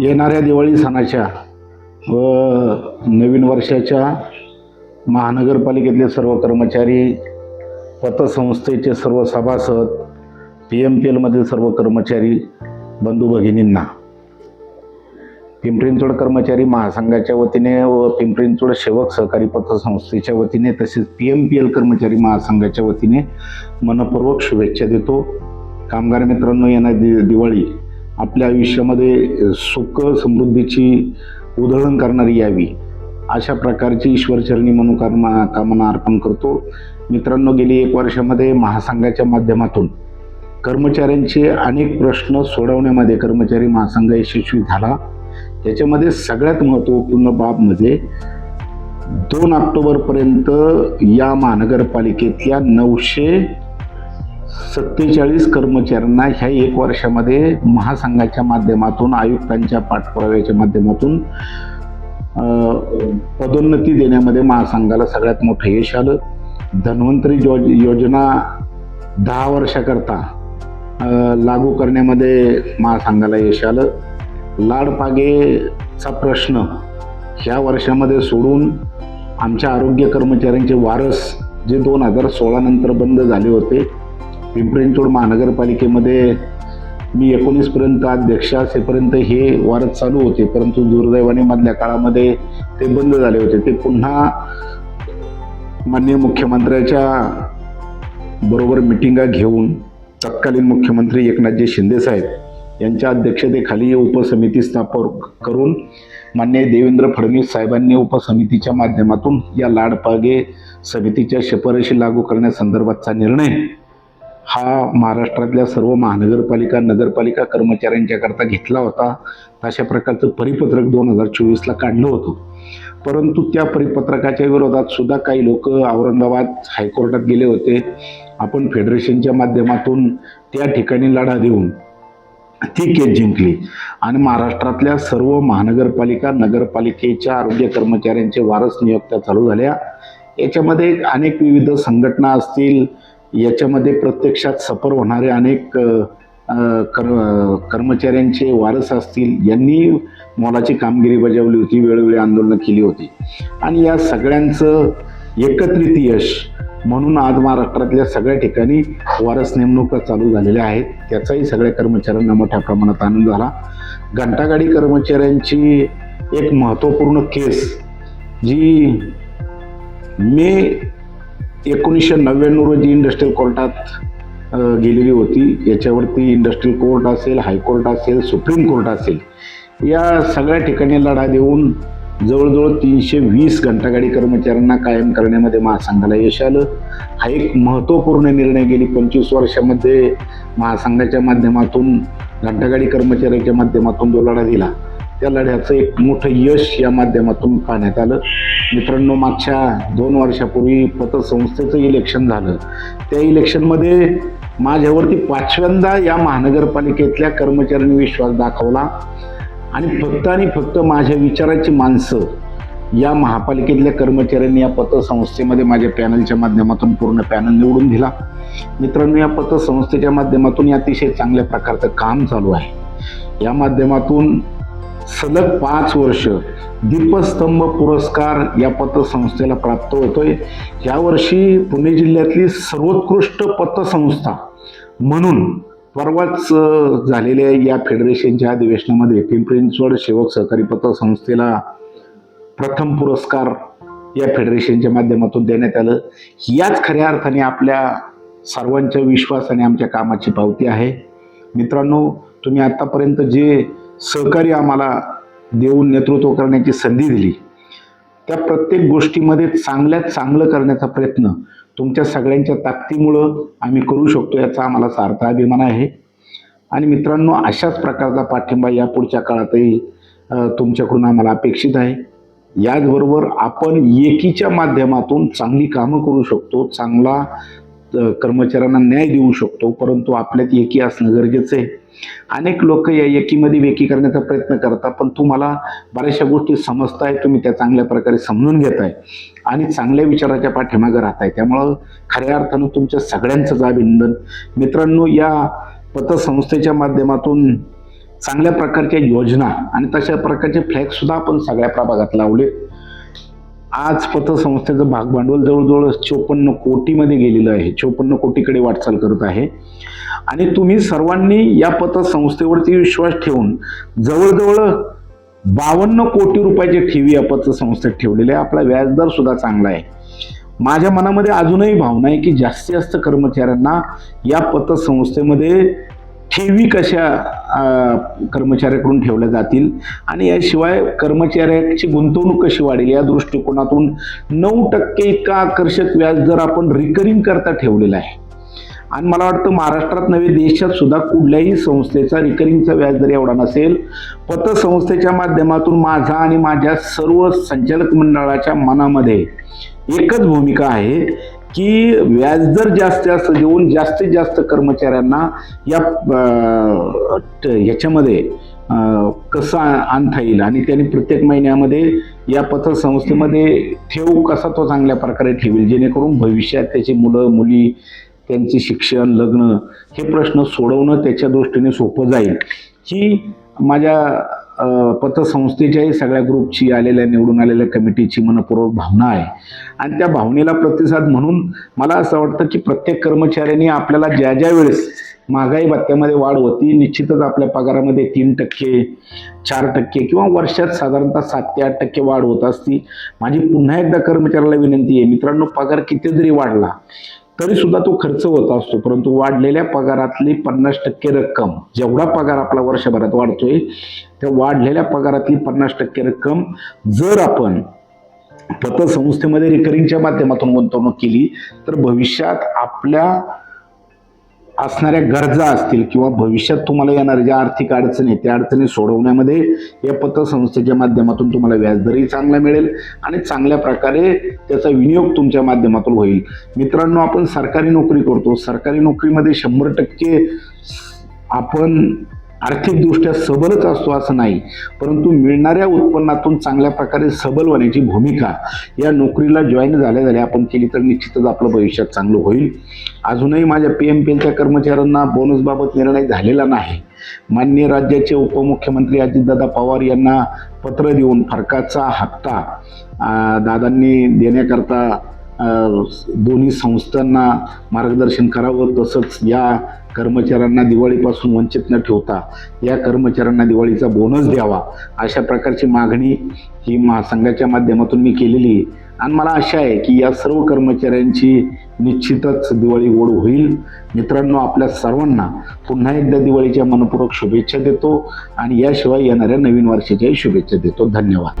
येणाऱ्या दिवाळी सणाच्या व नवीन वर्षाच्या महानगरपालिकेतले सर्व कर्मचारी पतसंस्थेचे सर्व सभासद पी एम पी एलमधील सर्व कर्मचारी बंधू भगिनींना. पिंपरींचोड कर्मचारी महासंघाच्या वतीने व पिंपरींचोड सेवक सहकारी पतसंस्थेच्या वतीने तसेच पी एम पी एल कर्मचारी महासंघाच्या वतीने मनपूर्वक शुभेच्छा देतो. कामगार मित्रांनो येणारी दि दिवाळी आपल्या आयुष्यामध्ये सुख समृद्धीची उधळण करणारी यावी. अशा प्रकारची ईश्वरचरणी मनोकामना कामना अर्पण करतो. मित्रांनो गेली एक वर्षामध्ये महासंघाच्या माध्यमातून कर्मचाऱ्यांचे अनेक प्रश्न सोडवण्यामध्ये कर्मचारी महासंघ यशस्वी झाला. त्याच्यामध्ये सगळ्यात महत्त्वपूर्ण बाब म्हणजे दोन ऑक्टोबरपर्यंत या महानगरपालिकेतल्या नऊशे सत्तेचाळीस कर्मचाऱ्यांना ह्या एक वर्षामध्ये महासंघाच्या माध्यमातून आयुक्तांच्या पाठपुराव्याच्या माध्यमातून पदोन्नती देण्यामध्ये महासंघाला सगळ्यात मोठं यश आलं. धन्वंतरी जो योजना दहा वर्षाकरता लागू करण्यामध्ये महासंघाला यश आलं. लाडपागेचा प्रश्न ह्या वर्षामध्ये सोडून आमच्या आरोग्य कर्मचाऱ्यांचे वारस जे दोन हजार सोळा नंतर बंद झाले होते पिंपरी महानगरपालिकेमध्ये मी एकोणीसपर्यंत अध्यक्ष असेपर्यंत हे वारद चालू होते. परंतु दुर्दैवाने मधल्या काळामध्ये ते बंद झाले होते. ते पुन्हा माननीय मुख्यमंत्र्याच्या बरोबर मिटिंगा घेऊन तत्कालीन मुख्यमंत्री एकनाथजी शिंदेसाहेब यांच्या अध्यक्षतेखाली उपसमिती स्थापन करून मान्य देवेंद्र फडणवीस साहेबांनी उपसमितीच्या माध्यमातून या लाडपागे समितीच्या शिफारशी लागू करण्यासंदर्भातचा निर्णय हा महाराष्ट्रातल्या सर्व महानगरपालिका नगरपालिका कर्मचाऱ्यांच्याकरता घेतला होता. अशा प्रकारचं परिपत्रक दोन हजार चोवीसला काढलं होतं. परंतु त्या परिपत्रकाच्या विरोधात सुद्धा काही लोक औरंगाबाद हायकोर्टात गेले होते. आपण फेडरेशनच्या माध्यमातून त्या ठिकाणी लढा देऊन ती केस जिंकली. आणि महाराष्ट्रातल्या सर्व महानगरपालिका नगरपालिकेच्या आरोग्य कर्मचाऱ्यांचे वारस नियुक्त्या चालू झाल्या. याच्यामध्ये अनेक विविध संघटना असतील याच्यामध्ये प्रत्यक्षात सफर होणारे अनेक अ, कर कर्मचाऱ्यांचे वारस असतील यांनी मोलाची कामगिरी बजावली होती वेळोवेळी आंदोलनं केली होती. आणि या सगळ्यांचं एकत्रित यश म्हणून आज महाराष्ट्रातल्या सगळ्या ठिकाणी वारस नेमणुका चालू झालेल्या आहेत. त्याचाही सगळ्या कर्मचाऱ्यांना मोठ्या प्रमाणात आनंद झाला. घंटागाडी कर्मचाऱ्यांची एक महत्त्वपूर्ण केस जी मे एकोणीसशे नव्याण्णव रोजी इंडस्ट्रियल कोर्टात गेलेली होती. याच्यावरती इंडस्ट्रियल कोर्ट असेल हायकोर्ट असेल सुप्रीम कोर्ट असेल या सगळ्या ठिकाणी लढा देऊन जवळजवळ तीनशे वीस घंटागाडी कर्मचाऱ्यांना कायम करण्यामध्ये महासंघाला यश आलं. हा एक महत्त्वपूर्ण निर्णय गेली पंचवीस वर्षामध्ये महासंघाच्या माध्यमातून घंटागाडी कर्मचाऱ्याच्या माध्यमातून जो लढा दिला. त्या लढ्याचं एक मोठं यश या माध्यमातून पाहण्यात आलं. मित्रांनो मागच्या दोन वर्षापूर्वी पतसंस्थेचं इलेक्शन झालं. त्या इलेक्शनमध्ये माझ्यावरती पाचव्यांदा या महानगरपालिकेतल्या कर्मचाऱ्यांनी विश्वास दाखवला. आणि फक्त आणि फक्त माझ्या विचाराची माणसं या महापालिकेतल्या कर्मचाऱ्यांनी या पतसंस्थेमध्ये माझ्या पॅनलच्या माध्यमातून पूर्ण पॅनल निवडून दिला. मित्रांनो या पतसंस्थेच्या माध्यमातून अतिशय चांगल्या प्रकारचं काम चालू आहे. या माध्यमातून सलग पाच वर्ष दीपस्तंभ पुरस्कार या पतसंस्थेला प्राप्त होतोय. यावर्षी पुणे जिल्ह्यातली सर्वोत्कृष्ट पतसंस्था म्हणून परवाच झालेल्या या फेडरेशनच्या अधिवेशनामध्ये पिंपरींचवड सेवक सहकारी पतसंस्थेला प्रथम पुरस्कार या फेडरेशनच्या माध्यमातून देण्यात आलं. याच खऱ्या अर्थाने आपल्या सर्वांच्या विश्वास आणि आमच्या कामाची पावती आहे. मित्रांनो तुम्ही आत्तापर्यंत जे सहकार्य आम्हाला देऊन नेतृत्व करण्याची संधी दिली. त्या प्रत्येक गोष्टीमध्ये चांगल्यात चांगलं करण्याचा प्रयत्न तुमच्या सगळ्यांच्या ताकदीमुळं आम्ही करू शकतो याचा आम्हाला सार्थ अभिमान आहे. आणि मित्रांनो अशाच प्रकारचा पाठिंबा या पुढच्या काळातही तुमच्याकडून आम्हाला अपेक्षित आहे. याचबरोबर आपण एकीच्या माध्यमातून चांगली कामं करू शकतो चांगला कर्मचाऱ्यांना न्याय देऊ शकतो परंतु आपल्यात एकी असणं गरजेचं आहे. अनेक लोक या एकीमध्ये वेकी करण्याचा प्रयत्न करतात पण तुम्हाला बऱ्याचशा गोष्टी समजताय तुम्ही त्या चांगल्या प्रकारे समजून घेताय आणि चांगल्या विचाराच्या पाठीमागे राहताय. त्यामुळं खऱ्या अर्थानं तुमच्या सगळ्यांचंच अभिनंदन मित्रांनो या पतसंस्थेच्या माध्यमातून चांगल्या प्रकारच्या योजना आणि तशा प्रकारचे फ्लॅग सुद्धा आपण सगळ्या प्रभागात लावले आज पतसंस्थेचं भागभांडवल जवळजवळ चोपन्न कोटीमध्ये गेलेलं आहे. चोपन्न कोटीकडे वाटचाल करत आहे. आणि तुम्ही सर्वांनी या पतसंस्थेवरती विश्वास ठेवून जवळजवळ बावन्न कोटी रुपयाची ठेवी या पतसंस्थेत ठेवलेली आहे. आपला व्याजदर सुद्धा चांगला आहे. माझ्या मनामध्ये अजूनही भावना आहे की जास्तीत जास्त कर्मचाऱ्यांना या पतसंस्थेमध्ये ठेवी कशा कर्मचाऱ्याकडून ठेवल्या जातील? आणि याशिवाय कर्मचाऱ्याची गुंतवणूक कशी वाढेल? या दृष्टिकोनातून नऊ टक्के इतका आकर्षक व्याज दर आपण रिकरिंग करता ठेवलेला आहे. आणि मला वाटतं महाराष्ट्रात नव्हे देशात सुद्धा कुठल्याही संस्थेचा रिकरिंगचा व्याज दर एवढा नसेल पतसंस्थेच्या माध्यमातून माझा आणि माझ्या सर्व संचालक मंडळाच्या मनामध्ये एकच भूमिका आहे की व्याजदर जास्तीत जास्त देऊन जास्तीत जास्त कर्मचाऱ्यांना या ह्याच्यामध्ये कसा आणता येईल? आणि त्यांनी प्रत्येक महिन्यामध्ये या पतसंस्थेमध्ये ठेव कसा तो चांगल्या प्रकारे ठेवेल? जेणेकरून भविष्यात त्याची मुलं मुली त्यांचे शिक्षण लग्न हे प्रश्न सोडवणं त्याच्या दृष्टीने सोपं जाईल. ही माझ्या पतसंस्थेच्याही सगळ्या ग्रुपची आलेल्या निवडून आलेल्या कमिटीची मनपूर्वक भावना आहे. आणि त्या भावनेला प्रतिसाद म्हणून मला असं वाटतं की प्रत्येक कर्मचाऱ्यांनी आपल्याला ज्या ज्या वेळेस महागाई भत्त्यामध्ये वाढ होती निश्चितच आपल्या पगारामध्ये तीन टक्के चार टक्के किंवा वर्षात साधारणतः सात ते आठ टक्के वाढ होत असती. माझी पुन्हा एकदा कर्मचाऱ्याला विनंती आहे मित्रांनो पगार किती जरी वाढला. तरी सुद्धा तो खर्च होत असतो परंतु वाढलेल्या पगारातली पन्नास टक्के रक्कम जेवढा पगार आपला वर्षभरात वाढतोय त्या वाढलेल्या पगारातली पन्नास टक्के रक्कम जर आपण पतसंस्थेमध्ये रिकरिंगच्या माध्यमातून गुंतवणूक केली तर भविष्यात आपल्या असणाऱ्या गरजा असतील किंवा भविष्यात तुम्हाला येणाऱ्या ज्या आर्थिक अडचणी त्या अडचणी सोडवण्यामध्ये या पतसंस्थेच्या माध्यमातून तुम्हाला व्याजदरही चांगला मिळेल आणि चांगल्या प्रकारे त्याचा विनियोग तुमच्या माध्यमातून होईल. मित्रांनो आपण सरकारी नोकरी करतो. सरकारी नोकरीमध्ये शंभर टक्के आपण आर्थिकदृष्ट्या सबलच असतो असं नाही परंतु मिळणाऱ्या उत्पन्नातून चांगल्या प्रकारे सबल होण्याची भूमिका या नोकरीला जॉईन झाल्या झाल्या आपण केली तर निश्चितच आपलं भविष्यात चांगलं होईल. अजूनही माझ्या पी एम पीएलच्या कर्मचाऱ्यांना बोनसबाबत निर्णय झालेला नाही. मान्य राज्याचे उपमुख्यमंत्री अजितदादा पवार यांना पत्र देऊन फरकाचा हप्ता दादांनी देण्याकरता दोन्ही संस्थांना मार्गदर्शन करावं तसंच या कर्मचाऱ्यांना दिवाळीपासून वंचित न ठेवता या कर्मचाऱ्यांना दिवाळीचा बोनस द्यावा अशा प्रकारची मागणी ही महासंघाच्या माध्यमातून मी केलेली आहे. आणि मला आशा आहे की या सर्व कर्मचाऱ्यांची निश्चितच दिवाळी गोड होईल. मित्रांनो आपल्या सर्वांना पुन्हा एकदा दिवाळीच्या मनपूर्वक शुभेच्छा देतो आणि याशिवाय येणाऱ्या नवीन वर्षाच्याही शुभेच्छा देतो. धन्यवाद.